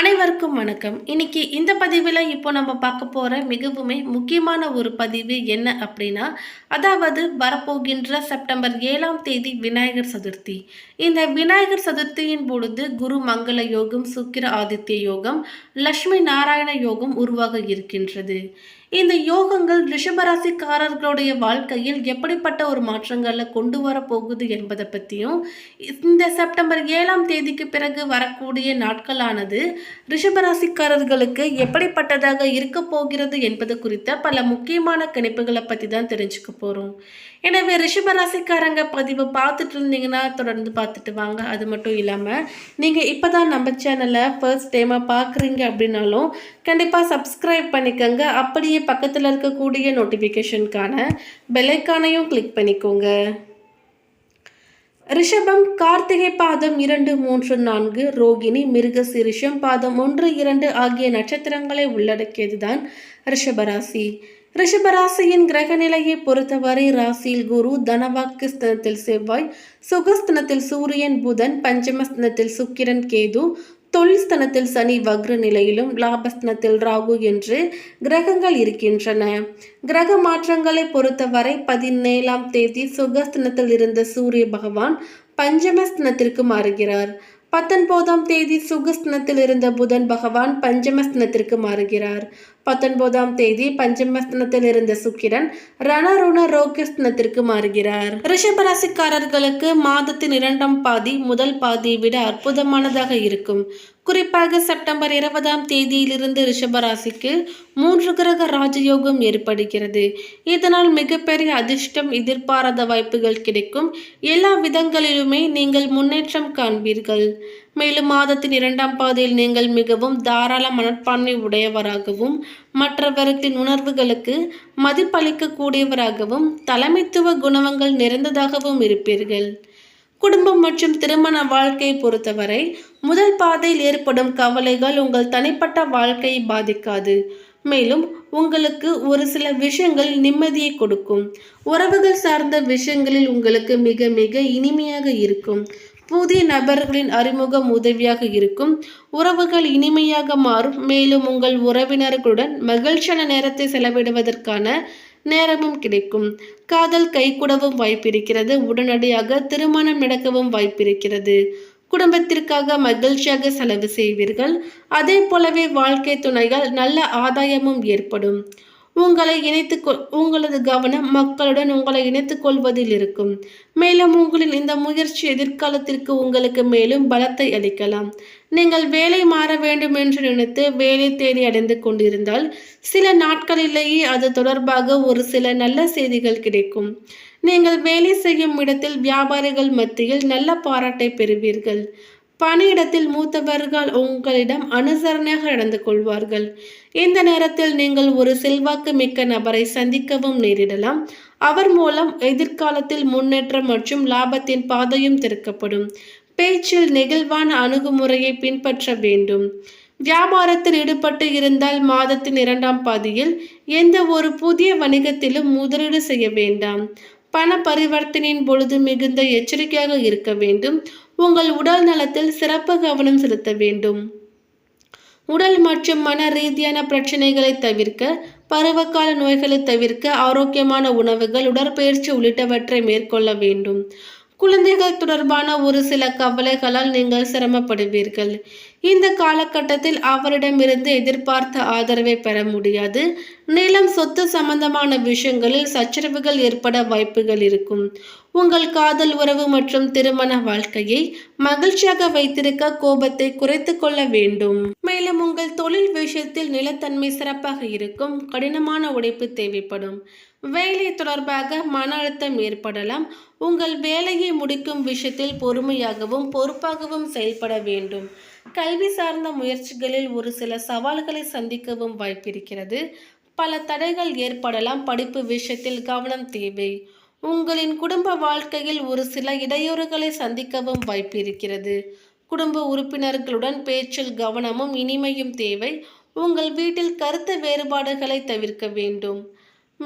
அனைவருக்கும் வணக்கம். இன்னைக்கு இந்த பதிவில் இப்போ நம்ம பார்க்க போகிற மிகவுமே முக்கியமான ஒரு பதிவு என்ன அப்படின்னா அதாவது வரப்போகின்ற செப்டம்பர் ஏழாம் தேதி விநாயகர் சதுர்த்தி. இந்த விநாயகர் சதுர்த்தியின் பொழுது குரு மங்கள யோகம் சுக்கிர ஆதித்ய யோகம் லக்ஷ்மி நாராயண யோகம் உருவாக இருக்கின்றது. இந்த யோகங்கள் ரிஷபராசிக்காரர்களுடைய வாழ்க்கையில் எப்படிப்பட்ட ஒரு மாற்றங்களை கொண்டு வரப்போகுது என்பதை பற்றியும் இந்த செப்டம்பர் ஏழாம் தேதிக்கு பிறகு வரக்கூடிய நாட்களானது ரிஷபராசிக்காரர்களுக்கு எப்படிப்பட்டதாக இருக்க போகிறது என்பது குறித்த பல முக்கியமான கணிப்புகளை பற்றி தான் தெரிஞ்சுக்க போகிறோம் எனவே ரிஷபராசிக்காரங்க பதிவு பார்த்துட்டு இருந்தீங்கன்னா தொடர்ந்து பார்த்துட்டு வாங்க. அது மட்டும் இல்லாமல் நீங்கள் இப்போ தான் நம்ம சேனலை ஃபர்ஸ்ட் டைமாக பார்க்குறீங்க அப்படின்னாலும் கண்டிப்பாக சப்ஸ்கிரைப் பண்ணிக்கோங்க. அப்படியே பக்கத்தில் இருக்கக்கூடிய நோட்டிஃபிகேஷனுக்கான பெலைக்கானையும் கிளிக் பண்ணிக்கோங்க. ரிஷபம் கார்த்திகை பாதம் இரண்டு மூன்று நான்கு ரோகிணி மிருகசிரிஷம் பாதம் ஒன்று இரண்டு ஆகிய நட்சத்திரங்களை உள்ளடக்கியதுதான் ரிஷபராசி. ரிஷபராசியின் கிரக நிலையை பொறுத்தவரை ராசியில் குரு தனவாக்கு ஸ்தனத்தில் செவ்வாய் சுகஸ்தனத்தில் சூரியன் புதன் பஞ்சமஸ்தனத்தில் சுக்கிரன் கேது தொழில்ஸ்தனத்தில் சனி வக்ர நிலையிலும் லாபஸ்தனத்தில் ராகு என்று கிரகங்கள் இருக்கின்றன. கிரக மாற்றங்களை பொறுத்தவரை பதினேழாம் தேதி சுகஸ்தனத்தில் இருந்த சூரிய பகவான் பஞ்சமஸ்தனத்திற்கு மாறுகிறார். பத்தொன்பதாம் தேதி சுகஸ்தனத்தில் இருந்த புதன் பகவான் பஞ்சமஸ்தனத்திற்கு மாறுகிறார். பத்தொன்பதாம் தேதி பஞ்சமஸ்தனத்தில் இருந்த சுக்கிரன் ரணருண ரோக்கியஸ்தனத்திற்கு மாறுகிறார். ரிஷபராசிக்காரர்களுக்கு மாதத்தின் இரண்டாம் பாதி முதல் பாதியை விட அற்புதமானதாக இருக்கும். குறிப்பாக செப்டம்பர் இருபதாம் தேதியிலிருந்து ரிஷபராசிக்கு மூன்று கிரக ராஜயோகம் ஏற்படுகிறது. இதனால் மிகப்பெரிய அதிர்ஷ்டம் எதிர்பாராத வாய்ப்புகள் கிடைக்கும். எல்லா விதங்களிலுமே நீங்கள் முன்னேற்றம் காண்பீர்கள். மேலும் மாதத்தின் இரண்டாம் பாதையில் நீங்கள் மிகவும் தாராள மனப்பான்மை உடையவராகவும் மற்றவர்களின் உணர்வுகளுக்கு மதிப்பளிக்கக்கூடியவராகவும் தலைமைத்துவ குணங்கள் நிறைந்ததாகவும் இருப்பீர்கள். குடும்பம் மற்றும் திருமண வாழ்க்கையை பொறுத்தவரை முதல் பாதையில் ஏற்படும் கவலைகள் உங்கள் தனிப்பட்ட வாழ்க்கையை பாதிக்காது. மேலும் உங்களுக்கு ஒரு சில விஷயங்கள் நிம்மதியை கொடுக்கும். உறவுகள் சார்ந்த விஷயங்களில் உங்களுக்கு மிக மிக இனிமையாக இருக்கும். புதிய நபர்களின் அறிமுகம் உதவியாக இருக்கும். உறவுகள் இனிமையாக மாறும். மேலும் உங்கள் உறவினர்களுடன் மகிழ்ச்சியான நேரத்தை செலவிடுவதற்கான நேரமும் கிடைக்கும். காதல் கைகூடவும் வாய்ப்பிருக்கிறது. உடனடியாக திருமணம் நடக்கவும் வாய்ப்பிருக்கிறது. குடும்பத்திற்காக மகிழ்ச்சியாக செலவு செய்வீர்கள். அதே போலவே வாழ்க்கை துணைகள் நல்ல ஆதாயமும் ஏற்படும். உங்களை இணைத்து உங்களது கவனம் மக்களுடன் உங்களை இணைத்துக் கொள்வதில் இருக்கும். மேலும் உங்களின் இந்த முயற்சி எதிர்காலத்திற்கு உங்களுக்கு மேலும் பலத்தை அளிக்கலாம். நீங்கள் வேலை மாற வேண்டும் என்று நினைத்து வேலை தேடி அடைந்து கொண்டிருந்தால் சில நாட்களிலேயே அது தொடர்பாக ஒரு சில நல்ல செய்திகள் கிடைக்கும். நீங்கள் வேலை செய்யும் இடத்தில் வியாபாரிகள் மத்தியில் நல்ல பாராட்டை பெறுவீர்கள். பணியிடத்தில் மூத்தவர்கள் உங்களிடம் அனுசரணையாக நடந்து கொள்வார்கள். இந்த நேரத்தில் நீங்கள் ஒரு செல்வாக்கு மிக்க நபரை சந்திக்கவும் நேரிடலாம். அவர் மூலம் எதிர்காலத்தில் முன்னேற்றம் மற்றும் லாபத்தின் பாதையும் திறக்கப்படும். பேச்சில் நெகிழ்வான அணுகுமுறையை பின்பற்ற வேண்டும். வியாபாரத்தில் ஈடுபட்டு இருந்தால் மாதத்தின் இரண்டாம் பாதியில் எந்த ஒரு புதிய வணிகத்திலும் முதலீடு செய்ய வேண்டாம். பண பரிவர்த்தனையின் பொழுது மிகுந்த எச்சரிக்கையாக இருக்க வேண்டும். உங்கள் உடல் நலத்தில் சிறப்பு கவனம் செலுத்த வேண்டும். உடல் மற்றும் மன ரீதியான பிரச்சனைகளை தவிர்க்க பருவகால நோய்களை தவிர்க்க ஆரோக்கியமான உணவுகள் உடற்பயிற்சி உள்ளிட்டவற்றை மேற்கொள்ள வேண்டும். குழந்தைகள் தொடர்பான ஒரு சில கவலைகளால் நீங்கள் சிரமப்படுவீர்கள். இந்த காலகட்டத்தில் அவரிடமிருந்து எதிர்பார்த்த ஆதரவை பெற முடியாது. நிலம் சொத்து சம்பந்தமான விஷயங்களில் சச்சரவுகள் ஏற்பட வாய்ப்புகள் இருக்கும். உங்கள் காதல் உறவு மற்றும் திருமண வாழ்க்கையை மகிழ்ச்சியாக வைத்திருக்க கோபத்தை குறைத்து கொள்ள வேண்டும். மேலும் உங்கள் தொழில் விஷயத்தில் நிலத்தன்மை சிறப்பாக இருக்கும். கடினமான உழைப்பு தேவைப்படும். வேலை தொடர்பாக மன அழுத்தம் ஏற்படலாம். உங்கள் வேலையை முடிக்கும் விஷயத்தில் பொறுமையாகவும் பொறுப்பாகவும் செயல்பட வேண்டும். கல்வி சார்ந்த முயற்சிகளில் ஒரு சில சவால்களை சந்திக்கவும் வாய்ப்பிருக்கிறது. பல தடைகள் ஏற்படலாம். படிப்பு விஷயத்தில் கவனம் தேவை. உங்களின் குடும்ப வாழ்க்கையில் ஒரு சில இடையூறுகளை சந்திக்கவும் வாய்ப்பிருக்கிறது. குடும்ப உறுப்பினர்களுடன் பேச்சில் கவனமும் இனிமையும் தேவை. உங்கள் வீட்டில் கருத்து வேறுபாடுகளை தவிர்க்க வேண்டும்.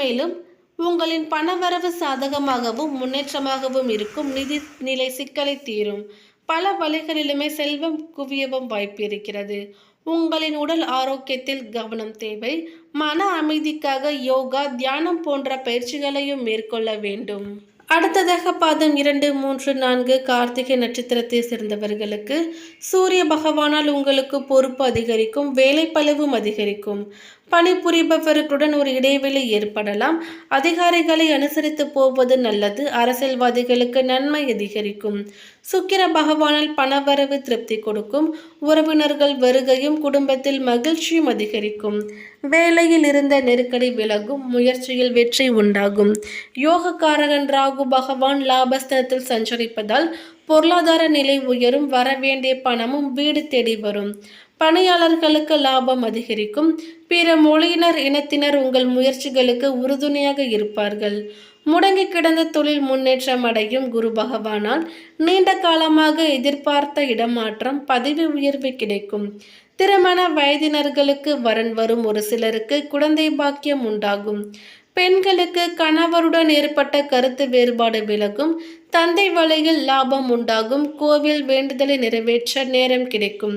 மேலும் உங்களின் பணவரவு சாதகமாகவும் முன்னேற்றமாகவும் இருக்கும் நிதி நிலை சிக்கலை தீரும். பல வழிகளிலுமே செல்வம் குவியவும் வாய்ப்பு இருக்கிறது உங்களின் உடல் ஆரோக்கியத்தில் கவனம் தேவை. மன அமைதிக்காக யோகா தியானம் போன்ற பயிற்சிகளையும் மேற்கொள்ள வேண்டும். அடுத்ததாக பாதம் இரண்டு மூன்று நான்கு கார்த்திகை நட்சத்திரத்தை சேர்ந்தவர்களுக்கு சூரிய பகவானால் உங்களுக்கு பொறுப்பு அதிகரிக்கும் வேலைப்பளவும் அதிகரிக்கும். பணிபுரிபவர்களுடன் ஒரு இடைவெளி ஏற்படலாம். அதிகாரிகளை அனுசரித்து போவது நல்லது. அரசியல்வாதிகளுக்கு நன்மை அதிகரிக்கும். சுக்கிர பகவானால் பணவரவு திருப்தி கொடுக்கும். உறவினர்கள் வருகையும் குடும்பத்தில் மகிழ்ச்சியும் அதிகரிக்கும். வேலையில் இருந்த நெருக்கடி விலகும். முயற்சியில் வெற்றி உண்டாகும். யோகக்காரகன் ராகு பகவான் லாபஸ்தனத்தில் சஞ்சரிப்பதால் பொருளாதார நிலை உயரும் வரவேண்டிய பணமும் வீடு தேடி வரும். பணியாளர்களுக்கு லாபம் அதிகரிக்கும். பிற மொழியினர் இனத்தினர் உங்கள் முயற்சிகளுக்கு உறுதுணையாக இருப்பார்கள். முடங்கி கிடந்த தொழில் முன்னேற்றம் அடையும் குரு பகவானால் நீண்ட காலமாக எதிர்பார்த்த இடமாற்றம் பதவி உயர்வு கிடைக்கும். திருமண வயதினர்களுக்கு வரன் வரும் ஒரு சிலருக்கு குழந்தை பாக்கியம் உண்டாகும். பெண்களுக்கு கணவருடன் ஏற்பட்ட கருத்து வேறுபாடு விலகும் தந்தை வழியில் லாபம் உண்டாகும் கோவில் வேண்டுதலை நிறைவேற்ற நேரம் கிடைக்கும்.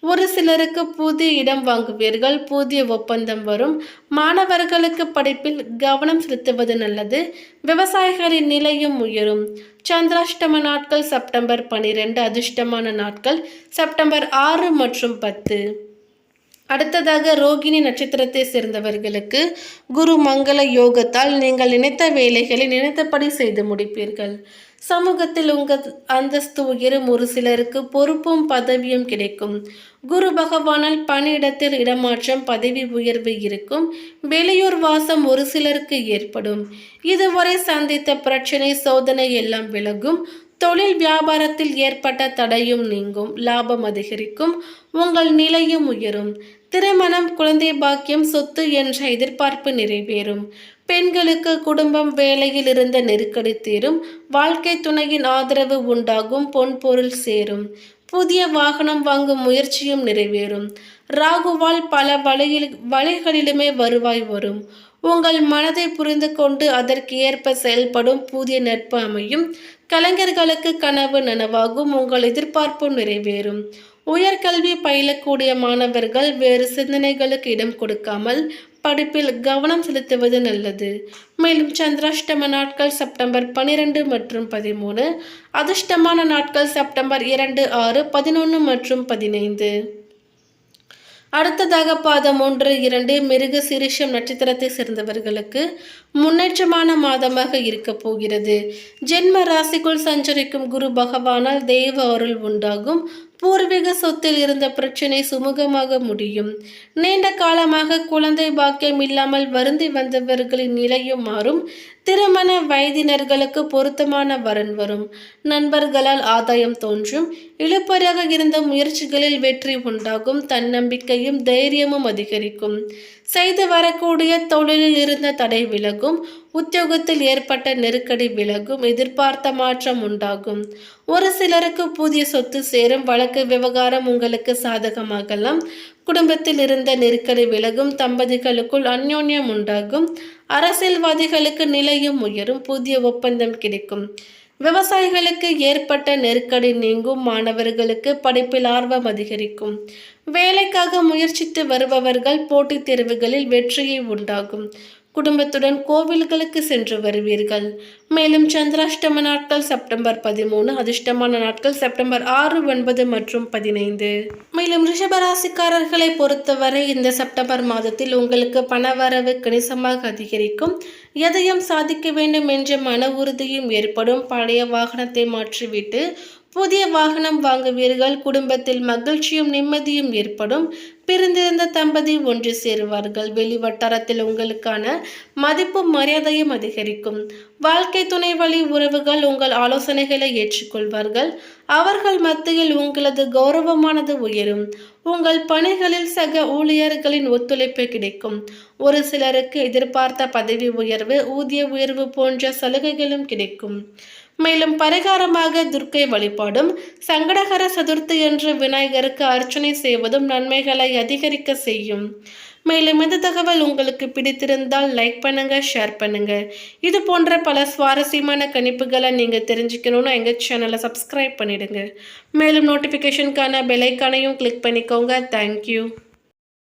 ஒரு சிலருக்கு புதிய இடம் வாங்குவீர்கள் புதிய ஒப்பந்தம் வரும். மாணவர்களுக்கு படிப்பில் கவனம் செலுத்துவது நல்லது. விவசாயிகளின் நிலையும் உயரும். சந்திராஷ்டம நாட்கள் செப்டம்பர் பனிரெண்டு அதிர்ஷ்டமான நாட்கள் செப்டம்பர் ஆறு மற்றும் பத்து. அடுத்ததாக ரோகிணி நட்சத்திரத்தை சேர்ந்தவர்களுக்கு குரு மங்கள யோகத்தால் நீங்கள் நினைத்த வேலைகளை நினைத்தபடி செய்து முடிப்பீர்கள். சமூகத்தில் உங்கள் அந்தஸ்து உயரும் ஒரு சிலருக்கு பொறுப்பும் பதவியும் கிடைக்கும். குரு பகவானால் பணியிடத்தில் இடமாற்றம் பதவி உயர்வு இருக்கும். வெளியூர் வாசம் ஒரு சிலருக்கு ஏற்படும். இதுவரை சந்தித்த பிரச்சனை சோதனை எல்லாம் விலகும். தொழில் வியாபாரத்தில் ஏற்பட்ட தடையும் நீங்கும். லாபம் அதிகரிக்கும். உங்கள் நிலையும் உயரும். திருமணம் குழந்தை பாக்கியம் சொத்து என்ற எதிர்பார்ப்பு நிறைவேறும். பெண்களுக்கு குடும்பம் வேலையில் இருந்த நெருக்கடி தீரும். வாழ்க்கை துணையின் ஆதரவு உண்டாகும் பொன் பொருள் சேரும். புதிய வாகனம் வாங்கும் முயற்சியும் நிறைவேறும். ராகுவால் பல வழியில் வழிகளிலுமே வருவாய் வரும். உங்கள் மனதை புரிந்து கொண்டு அதற்கு ஏற்ப செயல்படும் புதிய நட்பு அமையும். கலைஞர்களுக்கு கனவு நனவாகும். உங்கள் எதிர்பார்ப்பும் நிறைவேறும். உயர்கல்வி பயிலக்கூடிய மாணவர்கள் வேறு சிந்தனைகளுக்கு இடம் கொடுக்காமல் படிப்பில் கவனம் செலுத்துவது நல்லது. மேலும் சந்திராஷ்டம நாட்கள் செப்டம்பர் பனிரெண்டு மற்றும் பதிமூணு அதிர்ஷ்டமான நாட்கள் செப்டம்பர் இரண்டு ஆறு பதினொன்று மற்றும் பதினைந்து. அடுத்ததாக பாதம் ஒன்று இரண்டு மிருக சிரிஷம் நட்சத்திரத்தை சேர்ந்தவர்களுக்கு முன்னேற்றமான மாதமாக இருக்க போகிறது. ஜென்ம ராசிக்குள் சஞ்சரிக்கும் குரு பகவானால் தெய்வ அருள் உண்டாகும். பூர்வீக சொத்தில் இருந்த பிரச்சனை சுமூகமாக முடியும். நீண்ட காலமாக குழந்தை பாக்கியம் இல்லாமல் வருந்தி வந்தவர்களின் நிலையும் மாறும். திருமண வயதினர்களுக்கு பொருத்தமான வரன் வரும். நண்பர்களால் ஆதாயம் தோன்றும். இழுப்பறையாக இருந்த முயற்சிகளில் வெற்றி உண்டாகும். தன்னம்பிக்கையும் தைரியமும் அதிகரிக்கும். செய்து வரக்கூடிய தொழிலில் இருந்த தடை விலகும். உத்தியோகத்தில் ஏற்பட்ட நெருக்கடி விலகும் எதிர்பார்த்த மாற்றம் உண்டாகும். ஒரு சிலருக்கு புதிய சொத்து சேரும் வழக்கு விவகாரம் உங்களுக்கு சாதகமாகலாம். குடும்பத்தில் இருந்த நெருக்கடி விலகும் தம்பதிகளுக்குள் அந்யோன்யம் உண்டாகும். அரசியல்வாதிகளுக்கு நிலையும் உயரும் புதிய ஒப்பந்தம் கிடைக்கும். விவசாயிகளுக்கு ஏற்பட்ட நெருக்கடி நீங்கும் மாணவர்களுக்கு படிப்பில் ஆர்வம் அதிகரிக்கும். வேலைக்காக முயற்சித்து வருபவர்கள் போட்டித் தேர்வுகளில் வெற்றியை உண்டாகும். குடும்பத்துடன் கோவில்களுக்கு சென்று வருவீர்கள். மேலும் சந்திராஷ்டம நாட்கள் செப்டம்பர் பதிமூணு அதிர்ஷ்டமான நாட்கள் செப்டம்பர் ஆறு ஒன்பது மற்றும் பதினைந்து. மேலும் ரிஷபராசிக்காரர்களை பொறுத்தவரை இந்த செப்டம்பர் மாதத்தில் உங்களுக்கு பணவரவு கணிசமாக அதிகரிக்கும். எதையும் சாதிக்க வேண்டும் என்ற மன உறுதியும் ஏற்படும். பழைய வாகனத்தை மாற்றிவிட்டு புதிய வாகனம் வாங்குவீர்கள் குடும்பத்தில் மகிழ்ச்சியும் நிம்மதியும் ஏற்படும். பிரிந்திருந்த தம்பதி ஒன்று சேருவார்கள். வெளி வட்டாரத்தில் உங்களுக்கான மதிப்பும் மரியாதையும் அதிகரிக்கும். வாழ்க்கை துணை வழி உறவுகள் உங்கள் ஆலோசனைகளை ஏற்றுக்கொள்வார்கள். அவர்கள் மத்தியில் உங்களது கௌரவமானது உயரும். உங்கள் பணிகளில் சக ஊழியர்களின் ஒத்துழைப்பு கிடைக்கும். ஒரு சிலருக்கு எதிர்பார்த்த பதவி உயர்வு ஊதிய உயர்வு போன்ற சலுகைகளும் கிடைக்கும். மேலும் பரிகாரமாக துர்க்கை வழிபாடும் சங்கடகர சதுர்த்தி என்று விநாயகருக்கு அர்ச்சனை செய்வதும் நன்மைகளை அதிகரிக்க செய்யும். மேலும் இந்த தகவல் உங்களுக்கு பிடித்திருந்தால் லைக் பண்ணுங்க ஷேர் பண்ணுங்க. இது போன்ற பல சுவாரஸ்யமான கணிப்புகளை நீங்க தெரிஞ்சுக்கணும்னு எங்க சேனலை சப்ஸ்கிரைப் பண்ணிடுங்க. மேலும் நோட்டிஃபிகேஷனுக்கான பெலைக்கானையும் கிளிக் பண்ணிக்கோங்க. தேங்க்யூ